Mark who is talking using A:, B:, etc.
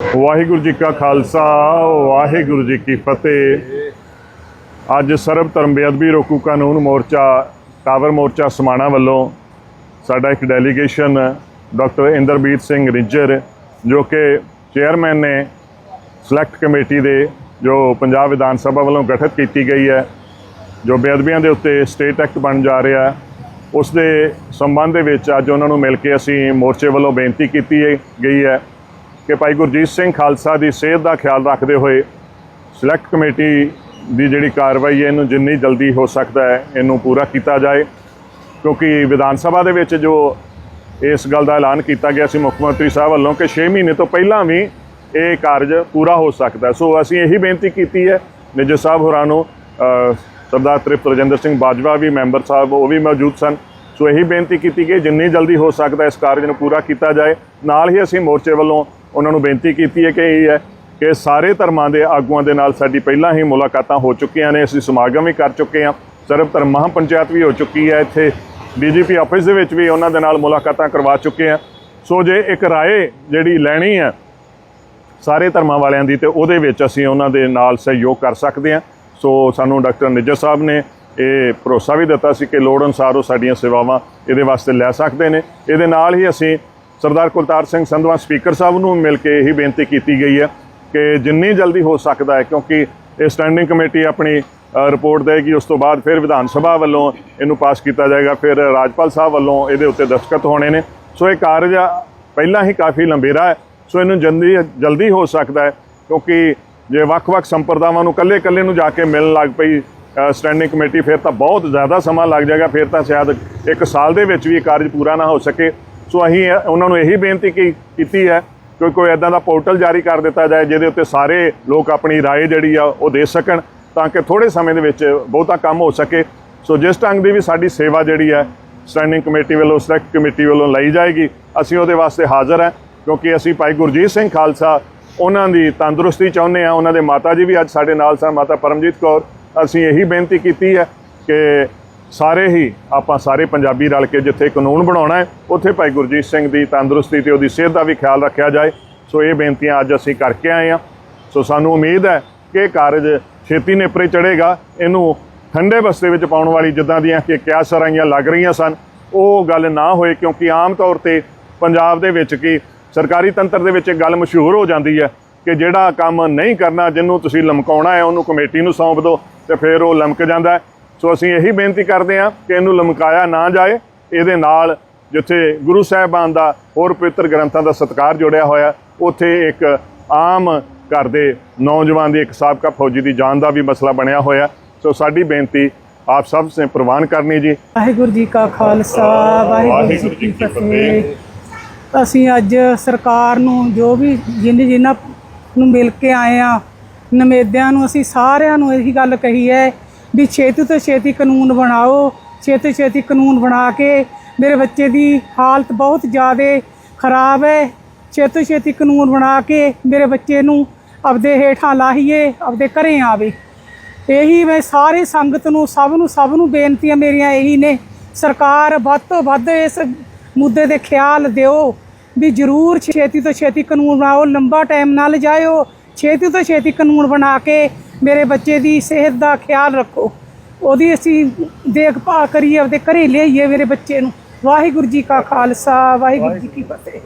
A: ਵਾਹਿਗੁਰੂ ਜੀ ਕਾ ਖਾਲਸਾ, ਵਾਹਿਗੁਰੂ ਜੀ ਕੀ ਫਤਿਹ। ਅੱਜ ਸਰਬ ਧਰਮ ਬੇਅਦਬੀ ਰੋਕੂ ਕਾਨੂੰਨ ਮੋਰਚਾ, ਟਾਵਰ ਮੋਰਚਾ ਸਮਾਣਾ ਵੱਲੋਂ ਸਾਡਾ ਇੱਕ ਡੈਲੀਗੇਸ਼ਨ ਡਾਕਟਰ ਇੰਦਰਬੀਰ ਸਿੰਘ ਰਿੱਜਰ, ਜੋ ਕਿ ਚੇਅਰਮੈਨ ਨੇ ਸਿਲੈਕਟ ਕਮੇਟੀ ਦੇ, ਜੋ ਪੰਜਾਬ ਵਿਧਾਨ ਸਭਾ ਵੱਲੋਂ ਗਠਿਤ ਕੀਤੀ ਗਈ ਹੈ, ਜੋ ਬੇਅਦਬੀਆਂ ਦੇ ਉੱਤੇ ਸਟੇਟ ਐਕਟ ਬਣ ਜਾ ਰਿਹਾ ਉਸ ਦੇ ਸੰਬੰਧ ਦੇ ਵਿੱਚ ਅੱਜ ਉਹਨਾਂ ਨੂੰ ਮਿਲ ਕੇ ਅਸੀਂ ਮੋਰਚੇ ਵੱਲੋਂ ਬੇਨਤੀ ਕੀਤੀ ਗਈ ਹੈ। ਕਿ ਭਾਈ ਗੁਰਜੀਤ ਸਿੰਘ ਖਾਲਸਾ ਦੀ ਸਿਹਤ ਦਾ ਖਿਆਲ ਰੱਖਦੇ ਹੋਏ ਸਿਲੈਕਟ ਕਮੇਟੀ ਦੀ ਜਿਹੜੀ ਕਾਰਵਾਈ ਹੈ, ਇਹਨੂੰ ਜਿੰਨੀ ਜਲਦੀ ਹੋ ਸਕਦਾ ਹੈ, ਇਹਨੂੰ ਪੂਰਾ ਕੀਤਾ ਜਾਏ। ਕਿਉਂਕਿ ਵਿਧਾਨ ਸਭਾ ਦੇ ਵਿੱਚ ਜੋ ਇਸ ਗੱਲ ਦਾ ਐਲਾਨ ਕੀਤਾ ਗਿਆ ਸੀ, ਮੁੱਖ ਮੰਤਰੀ ਸਾਹਿਬ ਵੱਲੋਂ ਕਿ 6 ਮਹੀਨੇ ਤੋਂ ਪਹਿਲਾਂ ਵੀ ਇਹ ਕਾਰਜ ਪੂਰਾ ਹੋ ਸਕਦਾ। ਸੋ ਅਸੀਂ ਇਹੀ ਬੇਨਤੀ ਕੀਤੀ ਹੈ ਨਿੱਜ ਸਾਹਿਬ ਹੋਰਾਂ ਨੂੰ ਸਰਦਾਰ ਤ੍ਰਿਪਤ ਰਜਿੰਦਰ ਸਿੰਘ ਬਾਜਵਾ ਵੀ, ਮੈਂਬਰ ਸਾਹਿਬ ਉਹ ਵੀ ਮੌਜੂਦ ਸਨ। ਸੋ ਇਹੀ ਬੇਨਤੀ ਕੀਤੀ ਕਿ ਜਿੰਨੀ ਜਲਦੀ ਹੋ ਸਕਦਾ ਇਸ ਕਾਰਜ ਨੂੰ ਪੂਰਾ ਕੀਤਾ ਜਾਏ। ਨਾਲ ਹੀ ਅਸੀਂ ਮੋਰਚੇ ਵੱਲੋਂ ਉਹਨਾਂ ਨੂੰ ਬੇਨਤੀ ਕੀਤੀ ਹੈ ਕਿ ਇਹ ਹੈ ਕਿ ਸਾਰੇ ਧਰਮਾਂ ਦੇ ਆਗੂਆਂ ਦੇ ਨਾਲ ਸਾਡੀ ਪਹਿਲਾਂ ਹੀ ਮੁਲਾਕਾਤਾਂ ਹੋ ਚੁੱਕੀਆਂ ਨੇ, ਅਸੀਂ ਸਮਾਗਮ ਵੀ ਕਰ ਚੁੱਕੇ ਹਾਂ। ਸਰਬ ਧਰਮ ਮਹਾਪੰਚਾਇਤ ਵੀ ਹੋ ਚੁੱਕੀ ਹੈ ਇੱਥੇ। ਡੀਜੀਪੀ ਆਫਿਸ ਦੇ ਵਿੱਚ ਵੀ ਉਹਨਾਂ ਦੇ ਨਾਲ ਮੁਲਾਕਾਤਾਂ ਕਰਵਾ ਚੁੱਕੇ ਹਾਂ। ਸੋ ਜੇ ਇੱਕ ਰਾਏ ਜਿਹੜੀ ਲੈਣੀ ਹੈ ਸਾਰੇ ਧਰਮਾਂ ਵਾਲਿਆਂ ਦੀ, ਤੇ ਉਹਦੇ ਵਿੱਚ ਅਸੀਂ ਉਹਨਾਂ ਦੇ ਨਾਲ ਸਹਿਯੋਗ ਕਰ ਸਕਦੇ ਹਾਂ। ਸੋ ਸਾਨੂੰ ਡਾਕਟਰ ਨਿੱਜਰ ਸਾਹਿਬ ਨੇ ਇਹ ਭਰੋਸਾ ਵੀ ਦਿੱਤਾ ਸੀ ਕਿ ਲੋੜ ਅਨੁਸਾਰ ਉਹ ਸਾਡੀਆਂ ਸੇਵਾਵਾਂ ਇਹਦੇ ਵਾਸਤੇ ਲੈ ਸਕਦੇ ਨੇ। ਇਹਦੇ ਨਾਲ ਹੀ ਅਸੀਂ ਸਰਦਾਰ ਕੁਲਤਾਰ ਸਿੰਘ ਸੰਧਵਾ ਸਪੀਕਰ ਸਾਹਿਬ ਨੂੰ ਮਿਲ ਕੇ ਇਹੀ ਬੇਨਤੀ ਕੀਤੀ ਗਈ ਹੈ ਕਿ ਜਿੰਨੀ ਜਲਦੀ ਹੋ ਸਕਦਾ ਹੈ, ਕਿਉਂਕਿ ਇਹ ਸਟੈਂਡਿੰਗ ਕਮੇਟੀ ਆਪਣੀ ਰਿਪੋਰਟ ਦੇਗੀ, ਉਸ ਤੋਂ ਬਾਅਦ ਫਿਰ ਵਿਧਾਨ ਸਭਾ ਵੱਲੋਂ ਇਹਨੂੰ ਪਾਸ ਕੀਤਾ ਜਾਏਗਾ। ਫਿਰ ਰਾਜਪਾਲ ਸਾਹਿਬ ਵੱਲੋਂ ਇਹਦੇ ਉੱਤੇ ਦਸਤਖਤ ਹੋਣੇ ਨੇ। ਸੋ ਇਹ ਕਾਰਜ ਪਹਿਲਾਂ ਹੀ ਕਾਫੀ ਲੰਬੇਰਾ ਹੈ। ਸੋ ਇਹਨੂੰ ਜਲਦੀ ਜਲਦੀ ਹੋ ਸਕਦਾ ਹੈ, ਕਿਉਂਕਿ ਜੇ ਵੱਖ-ਵੱਖ ਸੰਪਰਦਾਵਾਂ ਨੂੰ ਕੱਲੇ-ਕੱਲੇ ਨੂੰ ਜਾ ਕੇ ਮਿਲਣ ਲੱਗ ਪਈ ਸਟੈਂਡਿੰਗ ਕਮੇਟੀ ਫਿਰ ਤਾਂ ਬਹੁਤ ਜ਼ਿਆਦਾ ਸਮਾਂ ਲੱਗ ਜਾਏਗਾ। ਫਿਰ ਤਾਂ ਸ਼ਾਇਦ ਇੱਕ ਸਾਲ ਦੇ ਵਿੱਚ ਵੀ ਇਹ ਕਾਰਜ ਪੂਰਾ ਨਾ ਹੋ ਸਕੇ। ਸੋ ਅਸੀਂ ਇਹ- ਉਹਨਾਂ ਨੂੰ ਇਹੀ ਬੇਨਤੀ ਕੀ- ਕੀਤੀ ਹੈ ਕਿ ਕੋਈ ਐਦਾਂ ਦਾ ਪੋਰਟਲ ਜਾਰੀ ਕਰ ਦਿੱਤਾ ਜਾਏ ਜਿਹਦੇ ਉੱਤੇ ਸਾਰੇ ਲੋਕ ਆਪਣੀ رائے ਜਿਹੜੀ ਆ ਉਹ ਦੇ ਸਕਣ ਤਾਂ ਕਿ ਥੋੜੇ ਸਮੇਂ ਦੇ ਵਿੱਚ ਬਹੁਤਾ ਕੰਮ ਹੋ ਸਕੇ ਸੋ ਜਿਸ ਢੰਗ ਦੀ ਵੀ ਸਾਡੀ ਸੇਵਾ ਜਿਹੜੀ ਹੈ ਸਟੈਂਡਿੰਗ ਕਮੇਟੀ ਵੱਲੋਂ ਸਿਲੈਕਟ ਕਮੇਟੀ ਵੱਲੋਂ ਲਈ ਜਾਏਗੀ ਅਸੀਂ ਉਹਦੇ ਵਾਸਤੇ ਹਾਜ਼ਰ ਹਾਂ ਕਿਉਂਕਿ ਅਸੀਂ ਭਾਈ ਗੁਰਜੀਤ ਸਿੰਘ ਖਾਲਸਾ ਉਹਨਾਂ ਦੀ ਤੰਦਰੁਸਤੀ ਚਾਹੁੰਦੇ ਆ ਉਹਨਾਂ ਦੇ ਮਾਤਾ ਜੀ ਵੀ ਅੱਜ ਸਾਡੇ ਨਾਲ ਸਨ ਮਾਤਾ ਪਰਮਜੀਤ ਕੌਰ ਅਸੀਂ ਇਹੀ ਬੇਨਤੀ ਕੀਤੀ ਹੈ ਕਿ ਸਾਰੇ ਹੀ ਆਪਾਂ ਸਾਰੇ ਪੰਜਾਬੀ ਰਲ ਕੇ ਜਿੱਥੇ ਕਾਨੂੰਨ ਬਣਾਉਣਾ ਹੈ, ਉੱਥੇ ਭਾਈ ਗੁਰਜੀਤ ਸਿੰਘ ਦੀ ਤੰਦਰੁਸਤੀ ਤੇ ਉਹਦੀ ਸਿਹਤ ਦਾ ਵੀ ਖਿਆਲ ਰੱਖਿਆ ਜਾਏ। ਸੋ ਇਹ ਬੇਨਤੀਆਂ ਅੱਜ ਅਸੀਂ ਕਰਕੇ ਆਏ ਹਾਂ। ਸੋ ਸਾਨੂੰ ਉਮੀਦ ਹੈ ਕਿ ਇਹ ਕਾਰਜ ਛੇਤੀ ਨੇਪਰੇ ਚੜੇਗਾ ਇਹਨੂੰ ਠੰਡੇ ਬਸਤੇ ਵਿੱਚ ਪਾਉਣ ਵਾਲੀ ਜਿੱਦਾਂ ਦੀਆਂ ਕਿ ਕਿਆ ਸਰਾਈਆਂ ਲੱਗ ਰਹੀਆਂ ਸਨ, ਉਹ ਗੱਲ ਨਾ ਹੋਏ ਕਿਉਂਕਿ ਆਮ ਤੌਰ ਤੇ ਪੰਜਾਬ ਦੇ ਵਿੱਚ ਕੀ ਸਰਕਾਰੀ ਤੰਤਰ ਦੇ ਵਿੱਚ ਇੱਕ ਗੱਲ ਮਸ਼ਹੂਰ ਹੋ ਜਾਂਦੀ ਹੈ ਕਿ ਜਿਹੜਾ ਕੰਮ ਨਹੀਂ ਕਰਨਾ, ਜਿਹਨੂੰ ਤੁਸੀਂ ਲਮਕਾਉਣਾ ਹੈ, ਉਹਨੂੰ ਕਮੇਟੀ ਨੂੰ ਸੌਂਪ ਦਿਓ ਤੇ ਫਿਰ ਉਹ ਲਮਕ ਜਾਂਦਾ ਹੈ। ਸੋ ਅਸੀਂ ਇਹੀ ਬੇਨਤੀ ਕਰਦੇ ਹਾਂ ਕਿ ਇਹਨੂੰ ਲਮਕਾਇਆ ਨਾ ਜਾਏ। ਇਹਦੇ ਨਾਲ ਜਿੱਥੇ ਗੁਰੂ ਸਾਹਿਬਾਨ ਦਾ ਹੋਰ ਪਵਿੱਤਰ ਗ੍ਰੰਥਾਂ ਦਾ ਸਤਿਕਾਰ ਜੁੜਿਆ ਹੋਇਆ ਉੱਥੇ ਇੱਕ ਆਮ ਘਰ ਦੇ ਨੌਜਵਾਨ ਦੀ ਇੱਕ ਸਾਬਕਾ ਫੌਜੀ ਦੀ ਜਾਨ ਦਾ ਵੀ ਮਸਲਾ ਬਣਿਆ ਹੋਇਆ ਸੋ ਸਾਡੀ ਬੇਨਤੀ ਆਪ ਸਭ ਸੇ ਪ੍ਰਵਾਨ ਕਰਨੀ ਜੀ।
B: ਵਾਹਿਗੁਰੂ ਜੀ ਕਾ ਖਾਲਸਾ ਵਾਹਿਗੁਰੂ ਜੀ ਕੀ ਫਤਿਹ। ਅਸੀਂ ਅੱਜ ਸਰਕਾਰ ਨੂੰ ਜੋ ਵੀ ਜਿੰਨ ਜਿਨ੍ਹਾਂ ਨੂੰ ਮਿਲ ਕੇ ਆਏ ਆ ਨਮੇਦਿਆਂ ਨੂੰ ਅਸੀਂ ਸਾਰਿਆਂ ਨੂੰ ਇਹੀ ਗੱਲ ਕਹੀ ਹੈ ਵੀ ਛੇਤੀ ਤੋਂ ਛੇਤੀ ਕਾਨੂੰਨ ਬਣਾਓ, ਛੇਤੀ ਛੇਤੀ ਕਾਨੂੰਨ ਬਣਾ ਕੇ ਮੇਰੇ ਬੱਚੇ ਦੀ ਹਾਲਤ ਬਹੁਤ ਜ਼ਿਆਦਾ ਖਰਾਬ ਹੈ। ਛੇਤੀ ਛੇਤੀ ਕਾਨੂੰਨ ਬਣਾ ਕੇ ਮੇਰੇ ਬੱਚੇ ਨੂੰ ਆਪਦੇ ਹੇਠਾਂ ਲਾਹੀਏ, ਆਪਦੇ ਘਰੇ ਆਵੇ। ਇਹੀ ਮੈਂ ਸਾਰੀ ਸੰਗਤ ਨੂੰ, ਸਭ ਨੂੰ ਸਭ ਨੂੰ ਬੇਨਤੀਆਂ ਮੇਰੀਆਂ ਇਹੀ ਨੇ। ਸਰਕਾਰ, ਵੱਧ ਤੋਂ ਵੱਧ ਇਸ ਮੁੱਦੇ ਦੇ ਖਿਆਲ ਦਿਓ ਵੀ ਜ਼ਰੂਰ ਛੇਤੀ ਤੋਂ ਛੇਤੀ ਕਾਨੂੰਨ ਬਣਾਓ, ਲੰਬਾ ਟਾਈਮ ਨਾਲ ਜਾਇਓ, ਛੇਤੀ ਤੋਂ ਛੇਤੀ ਕਾਨੂੰਨ ਬਣਾ ਕੇ ਮੇਰੇ ਬੱਚੇ ਦੀ ਸਿਹਤ ਦਾ ਖਿਆਲ ਰੱਖੋ। ਉਹਦੀ ਅਸੀਂ ਦੇਖਭਾਲ ਕਰੀਏ, ਆਪਦੇ ਘਰੇ ਲਿਆਈਏ ਮੇਰੇ ਬੱਚੇ ਨੂੰ। ਵਾਹਿਗੁਰੂ ਜੀ ਕਾ ਖਾਲਸਾ, ਵਾਹਿਗੁਰੂ ਜੀ ਕੀ ਫਤਿਹ।